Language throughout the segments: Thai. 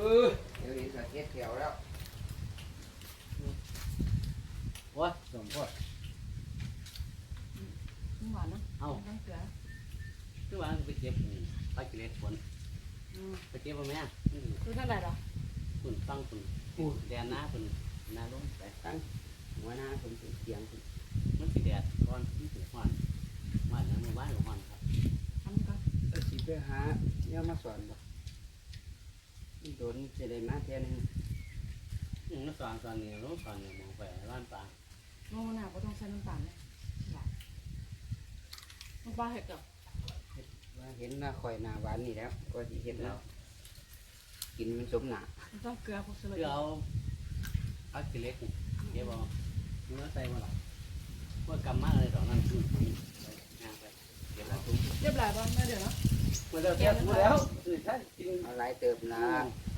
อเดี๋ยวนี้สักเก็ตแถวแล้วโอ้ยสมโพธิหวานเนาะเอ้าต้องเกลือคือว่าไปเก็บปลากิเลสฝนอืมไปเก็บมาไหมอืมคือเท่าไหร่หรอคุณฟังคุณแดนหน้าคุณหน้าลงไปตั้งหัวหน้าผมเป็นเสียงผมมันสิแดดก่อนที่ถึงวันวันนั้นมันว่านของวันครับทำก่อนเออสิไปหาเนี่ยมาสอนบ่มัน โดนจะได้มาเท่ยหนึงอืมแล้วสอนสอนนี่รู้สอนนี่มองไปร้านปลาโน่นน่ะก็ต้องใส่น้ำตาลเลยหวานน้ำปลาเห็ดกับว่าเห็นหน้าคอยหน้าหวานนี่แล้ว ก็สิเห็นแล้ว กินมันสมหนาต้องเกลือพวกสลัดคือเอาปลากิเลสนี่เก็บเอาเนื้อใส่มาหรอพวกกำมากเลยสองนั้นคืองานไป เรียบร้อยบ้างแม่เดี๋ยวนะมาแล้วเทียบมาแล้วอือถ้ากินเอาหลายเติมนะ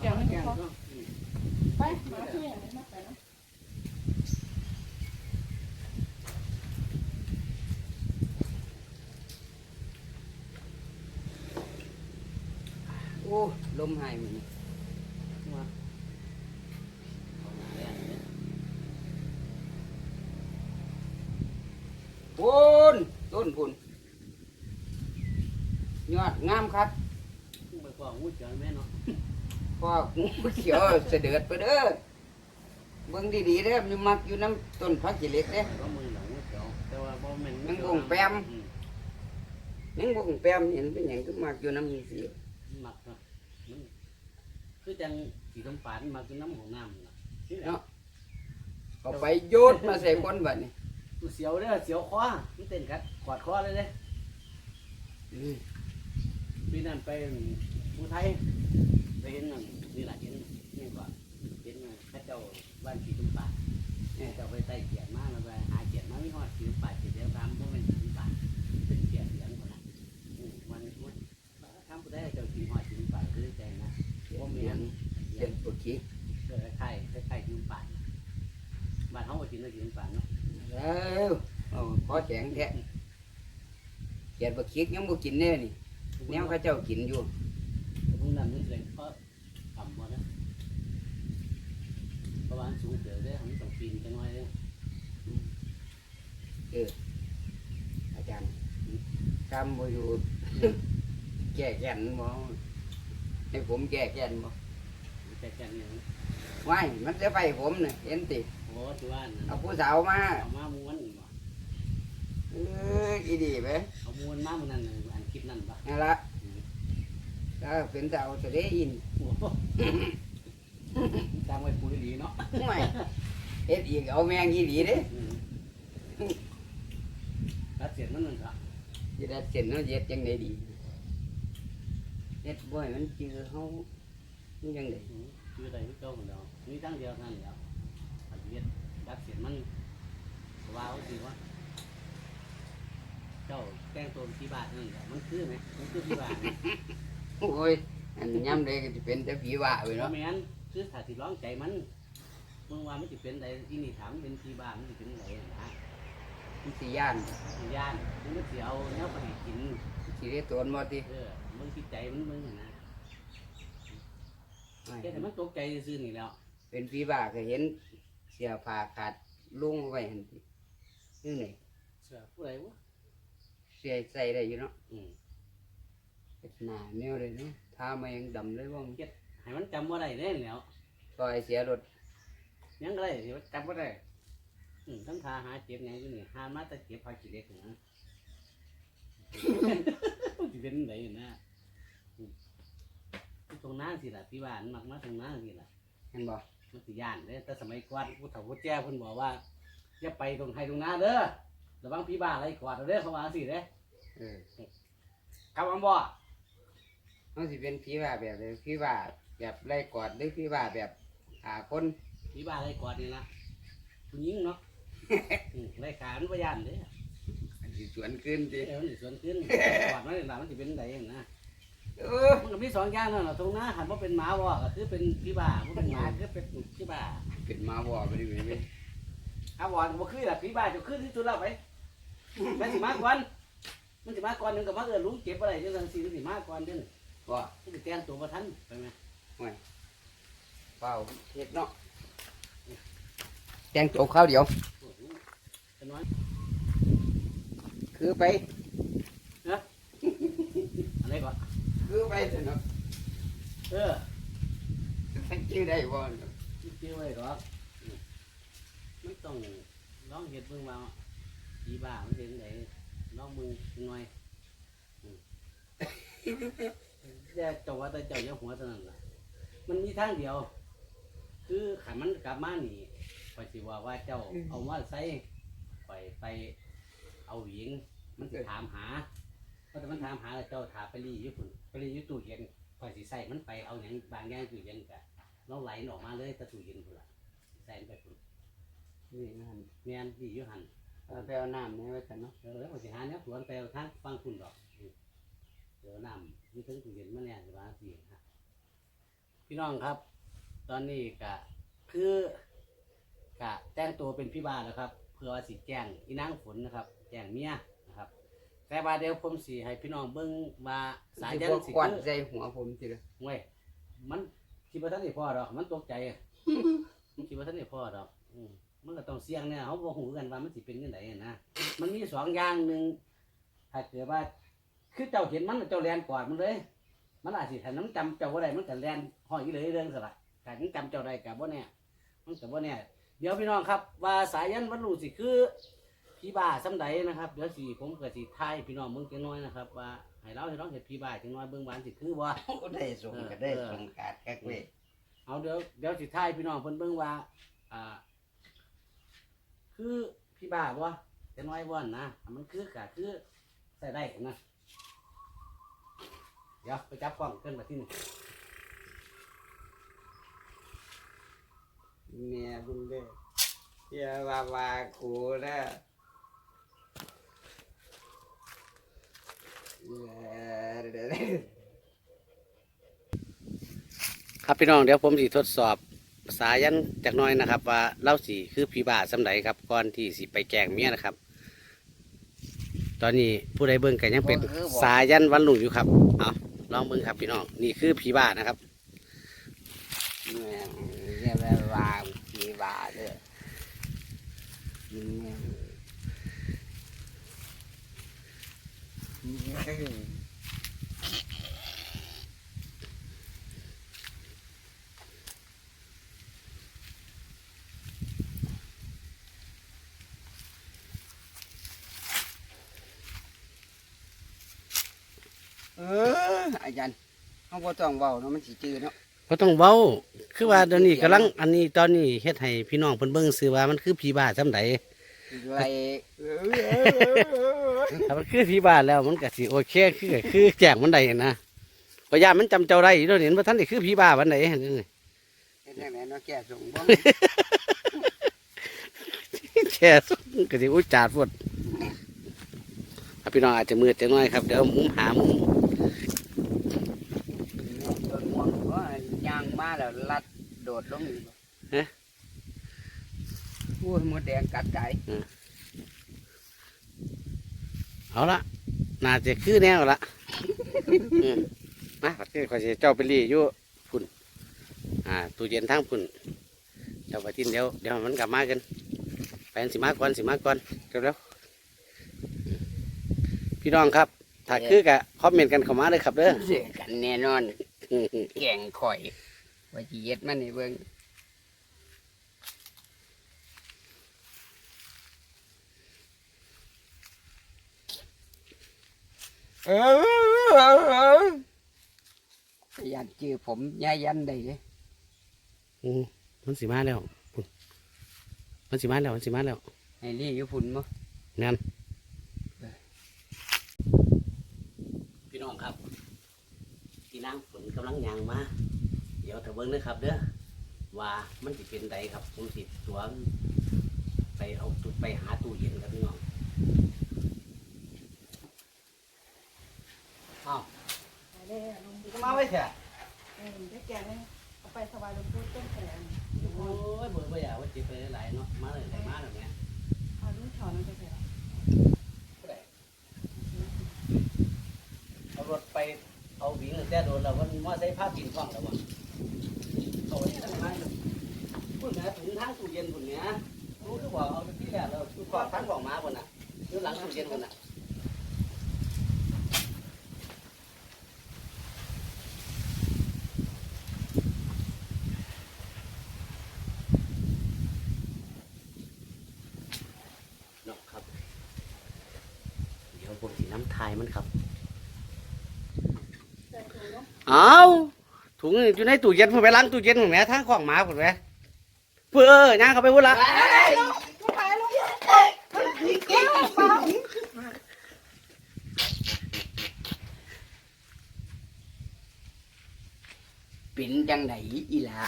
แกงแกงก็ไปมาช่วยอย่างนี้มาไปนะโอ้ลมหายมันนี่ มาเอาหน้าแดงเนี่ย ปุนต้นปุนยอดงาม ครับไปกว่างูเจ๋อแม่เนาะพ่องูเขียวเสด็จไปเด้อเบิ่งดีๆเด้อมันมักอยู่น้ำต้นพักกิเหล็กเด้ก็มือหลังงูเจ๋อแต่ว่าบ่แม่นมันบ่งแปมอืมยังบ่งแปมเห็นเป็นหยังก็มักอยู่น้ำนี่สิมันหมักเนาะมันคือจังสีน้ำปานมาคือน้ำของน้ำน่ะนี่แหละเนาะเอาไปโยนมาใส่คนบัดนี้มันเสียวเด้อเสียวคอมันเต้นกัดกอดคอเลยเด้อืม ปีนั้นไปผู้ไทยไปเห็นนั่นนี่แหละเห็นนี่ก่อนเห็นพระเจ้าบ้านสีน้ำปาเนี่ยเจ้าไปไต่เกียรมากแล้วไปหาเกียรมาไม่ฮอดสีน้ำปานเกียรติเดียวตามบ่แม่นสีน้ำปาเป็นเกียรติเหลืองคนนั้นอืมวันนี้ทำผู้ได้เจ้าสีฮอดสีน้ำปาคือใจนะบ่แม่นเจ็ดปวดขี้เออคล้ายๆคล้ายๆยืมป่าบ้านเขาก็กินแล้วยืมป่าเนาะแล้วเอาพอแข็งแท้เขียนบ่คิดยังบ่กินแน่นี่ แนวเขาเจ้ากินอยู่แต่พวกนั้นมันเลยก็กำมานะเพราะว่ามันสูงเกินเลยมันต้องปีนกันหน่อยเลยอาจารย์ทำบ่อยู่แก้แค้นบ่ให้ผมแก้แค้นบ่แต่แค่นี้นะว้ายมันจะไปผมน่ะเห็นติโอ้ที่ว่านั่นเอาผู้สาวมาเอามาม้วนบ่เอออีดีไปเอาม้วนมามันนั่นน่ะอัน คลิปนั่นปะนั่นละถ้าเป็นสาจะได้ยินโอ้โหตั้งไว้ปุ๋ยดีเนาะไม่เฮ็ดอีกเอาแมงอีดีเด้รัดเสียนมันนั่นครับจะได้เส้นเนาะเฮ็ดจังไดดีเฮ็ดบ่ให้มันจือเฮามันจังไดคืออะไรที่เจ้าของเรานี่ตั้งเดียวนั่นเดียวเวียดรัดเสียนมันว้าวสิงวะ จ้าแต่งตัวเป็นที่บ้านนั่นแหละมันคือไหมมันคือที่บ้านโอ้ยอันย่ำใดก็จะเป็นแต่ผีว่าไปเนาะเนาะแม่นคือถ้าสิร้องใจมันมึงว่ามันจะเป็นใดที่นี่ถามเป็นที่บ้านมันจะเป็นไหนนะมันสิย่านสิย่านมันก็สิเอาเนี้ยไปให้กินสิได้ตนบ่ติเออมึงคิดใจมันมึงน่ะนะไม่แค่แต่มันตกใจซื่อๆนี่แหล้ว เป็นผีว่าก็เห็นเสียผ้าขาดลุงไว้หั่นตินี่นี่เสือผู้ใดวะ เสียใส่ได้อยู่เนาะอืมเฮ็ดหน้าแนวเลยเนาะทามายังดำเลยว่ามันให้มันจำว่าได้แน่แหล้วซอยเสียรถยังไรสิว่าจำว่าได้อืมทั้งทาหาเจ็บหยังอยู่นี่หามาแต่เจ็บพากิเลสนะมันจะเป็นไหนนะอืมตรงหน้าสิล่ะพี่บ้านมักมาตรงหน้าสิล่ะ เห็นบ่มันสิย่านเด้อแต่สมัยก่อนผู้เฒ่าผู้แก่เพิ่นบอกว่าอย่าไปตรงไทยตรงหน้าเด้อ ระวังพี่บ้าอะไรกวาดเอาเด้อเขาว่าสิเด้อเออคำว่าบ่มันสิเป็นผีว่าแบบใดผีว่าแบบไล่กอดหรือผีว่าแบบหาคนพี่บ้าอะไรกวาดนี่ล่ะผู้หญิงเนาะ อืมไล่ขามันบ่ย่านเด้อมันสิสวนขึ้นติเดี๋ยวมันสิสวนขึ้นกวาดมันนี่ล่ะมันสิเป็นไดนะ เออมันก็มีสองอย่างนั่นแหละตรงหน้าหันว่าเป็นหมาบ่ก็คือเป็นพี่บ้าบ่เป็นหมาคือเป็นพี่บ้าเป็นมาบ่ไปดิเว้ย อาบอนบ่คือล่ะพี่บ้าจะคือที่สุดแล้วไป มันสิมาก่อนมันสิมาก่อนหนึงก็มาเออลุงเจ็บอะไรจังซั่นสิมันสิมาก่อนเด้อบ่มันสิแต่งตัวบ่ทันไปไหมโอ้ยเปล่าเฮ็ดเนาะแต่งตัวข้าวเดียวโอ้โหเป็นน้อยคือไป อะไรก่อนคือไปเถอะเนาะเออทั้งชื่อได้บ่เนาะชื่อไว้หรอกอืมไม่ต้องลองเห็ดเบิ่งว่า ผีบ้ามันเป็นไงลองมือหน่อยอืมแต่เจ้าว่าแต่เจ้าอย่าหัวเท่านั้นล่ะ มันมีทางเดียว คือขันมันกลับมานี่คอยสิว่าว่าเจ้าเอามาใส่คอยไปเอาหญิง มันสิถามหาเพราะแต่มันถามหาแล้วเจ้าถามไปรีอยู่พุ่นไปรีอยู่ตู้เย็นคอยสิใส่มันไปเอาอย่างบางอย่างตู้เย็นกะเราไหลออกมาเลยแตะตู้เย็นพุ่นละใส่มันไปพุ่นนี่นั่นแม่นดีอยู่หัน เอาไปเอาน้ำนี่ไว้กันเนาะเออคอยสิหาเนี้ยสวนไปเอาทางฟังคุณดอกอืมเดี๋ยวน้ำมีทั้งตู้เย็นมาเนี่ยสิว่าสิฮะพี่น้องครับ ตอนนี้กะคือกะแจ้งตัวเป็นพี่บ้านแล้วครับ เพื่อว่าสิแจ้งอีนางฝนนะครับ แจ้งเมียนะครับ แต่ว่าเดี๋ยวผมสิให้พี่น้องเบิ่งว่าสายยันสิสิบ่กวาดคือใส่หัวผมสิเด้อเว้ยมันคิดว่าท่านได้พ่อดอก มันตกใจอะ มันคิดว่าท่านได้พ่อดอกอืม มันก็ต้องเสี่ยงเนี่ยเขาบอกหูกันว่ามันสิเป็นยังไงนะมันมีสองอย่างหนึ่งถ้าเกิดว่า คือเจ้าเห็นมันแล้วเจ้าแลนกอดมันเลย มันอาจสิถ้าน้ำจำเจ้าว่าใดมันก็แลนห้อยเลยเรื่องสละแต่ยังจำเจ้าใดกับว่าเนี่ยมันกับว่าเนี่ยเดี๋ยวพี่น้องครับ ว่าสายยันวันรู้สิคือพี่บ้าสำใดนะครับเดี๋ยวสิผมเกิดสิทายพี่น้องเบิ่งจังน้อยนะครับว่าให้เราให้ร้องเห็นพี่บ้าจังน้อยเบิ่งหวานสิคือว่าก็ได้ส่งก็ได้ส่งการแก๊กเว้ยเอาเดี๋ยวเดี๋ยวสิท้ายพี่น้องเพิ่นเบิ่งว่าอ่า คือพี่บ้าบ่จะน้อยบ่นะอะมันคือกะคือใส่ได้นะเดี๋ยวไปจับกล้องเพิ่นมาที่นี่เมียคุณเด้ออย่าว่าว่ากูนะเด้อ ครับพี่น้องเดี๋ยวผมสิทดสอบ สายันจากหน้อยนะครับ ว่าเล่าสีคือพี่บ้าสำไดครับก่อนที่สิไปแกล้งเมียนะครับ ตอนนี้ผู้ใดเบิ่งกันยังเป็นสายันวันลุงอยู่ครับเอาลองเบิ่งครับพี่น้องนี่คือพี่บ้านะครับแม่งอย่าว่าว่ามีว่าเด้อแม่ง เอออาจารย์ เขาบ่ต้องเว้าเนาะมันสิจืดเนาะก็ต้องเว้า คือว่าเดี๋ยวนี้กำลังอันนี้ตอนนี้เฮ็ดให้พี่น้องเพิ่นเบิ่งซื้อว่ามันคือผีบ้าจำไดไรถ้ามันคือผีบ้าแล้วมันก็สิโอเคคือก็คือแจ้งมันได้นะพยายามมันจำเจ้าได้อยู่เดี๋ยวนี้ว่าท่านนี่คือผีบ้าวันไหนเฮ็ดจังไดเนาะแก่ส่งบ่ แช่สุดก็สิอุจจาดพดครับพี่น้องอาจจะมืดจังน้อยครับ เดี๋ยวมุมหามุม ต้นม่วงก็ย่างมา แล้วลัดโดดลงนี่บ่โอ้ยมดแดงกัดไก่เอาละน่าจะคือแนวละ อืมมาปัดนี้ขอยสิเจ้าไปรีอยู่พุ่น อ่าตู้เย็นทั้งพุ่น เจ้าไปทินเดี๋ยวเดี๋ยวมันกลับมากันไปอันสิมาก่อนสิมาก่อนเร็วเร็วอืมพี่น้องครับ ถ้าคือกะคอมเมนต์กันเข้ามาเลยครับเด้อเสียกันแน่นอนอืมแก่งข่อย ว่าสิเฮ็ดมันให้เบิ่งเออยันจือผมยายันได้เลยอืมมันสิมาแล้วพุ่นมันสิมาแล้วมันสิมาแล้วไอ้นี่อยู่พุ่นมั้นั่นพี่น้องครับพี่นางฝนกำลังยางมาเดี๋ยวถ้าเบิ้งเด้อครับเด้อว่ามันสิเป็นใดครับผมสิสวมไปเอาตุไปหาตู้เย็นครับพี่น้องอ้าวไปเลยลงดูมาไว้เถอะเออได้แกงเลยเอาไปสบายลงพูดต้นแขนโอ้ยเบื่อเบื่อว่าจิไปหลายๆเนาะมาเลยไหลมาแล้วเนี่ยเอาลูกถอนมันจะแขนเอารถไปเอาวิ่งแต่โดนแล้วมันมาใส่ผ้ากินฟ้องแล้ววะ วุ่นแม่ถุงทางตู้เย็นพุ่นเนี้ยรู้หรือเปล่าเอาไปที่แรกเราตู้กอทั้งของม้าพุ่นน่ะอยู่หลังตู้เย็นพุ่นน่ะเนาะครับ เดี๋ยวผมสีน้ำทายมันครับ เอา ถุงนี่อยู่ในตู้เย็นผมไปล้างตู้เย็นผมแหม่ทางของหมาผมแหม่เพื่อเออย่างเขาไปพูดละปิ่นจังไหนอีหลา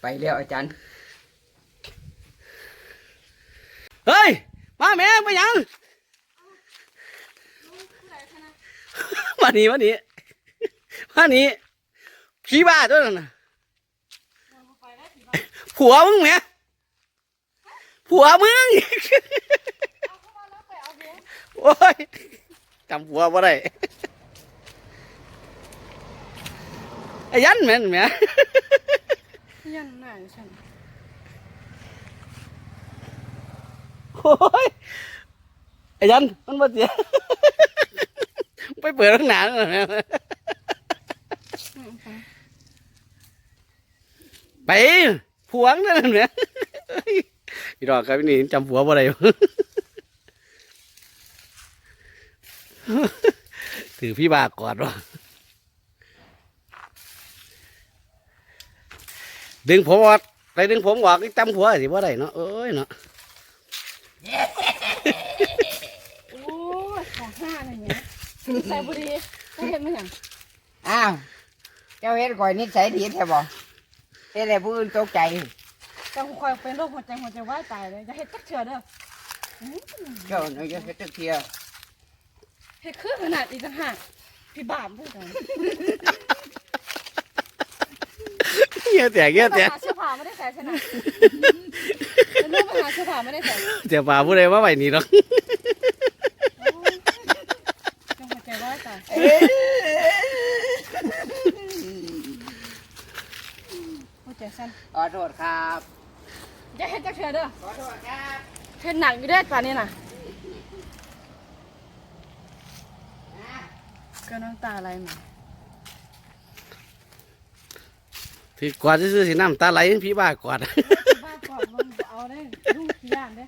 ไปแล้วอาจารย์ เฮ้ย มาแม่ไปยัง มานี่มานี่มานี่ ผีบ้าตัวนั้นน่ะผัวมึงแหม่ผัวมึงโอ้ยจำผัวบ่ได้ไอ้ยันแม่นแหม่ยันหน้าฉันโอ้ยไอ้ยันมันมาเสียไปเปิดข้างหน้าหน่อยแหม่ ไปผัวงนั่นแหม่พี่ดอกครับพี่นี่จำผัวบ่ได้ถือพี่บากอดว่ะดึงผมออกไปดึงผมออกนี่จำผัวสิบ่ได้เนาะเอ้ยเนาะโอ้ยของห้าอะไรเงี้ยใส่บุรีไม่เห็นไม่เห็นอ้าวเจ้าเฮ็ดก่อยนิสัยดีแท้บ่ เฮ็ดให้ผู้อื่นตกใจแต่คอยเป็นโรคหัวใจหัวใจว่ายตายเลยจะเห็ดจักเถื่อเด้อเจ้าน้อยจะเฮ็ดจักเที่ยเห็ดคือขนาดอีกต่างหากพี่บาปพูดกันเงี้ยแต่เงี้ยไปแต่หาเสื้อผ้าไม่ได้ใส่ชนะเป็นลูกไปหาเสื้อผ้าไม่ได้ใส่เดี๋ยวป่าผู้ใดมาไหวนี่หรอกจังหัวใจว่ายตายหัวใจสั้นขอโทษครับจะเห็ดจักเถื่อเด้อขอโทษครับเห็ดหนักอยู่เด้อป่านนี้น่ะก็น้ำตาอะไรมาพี่กวาดซื้อๆสิน้ำตาไหลพี่บ้ากวาดบ้ากอดมันเอาได้ลูกกี่ย่านเด้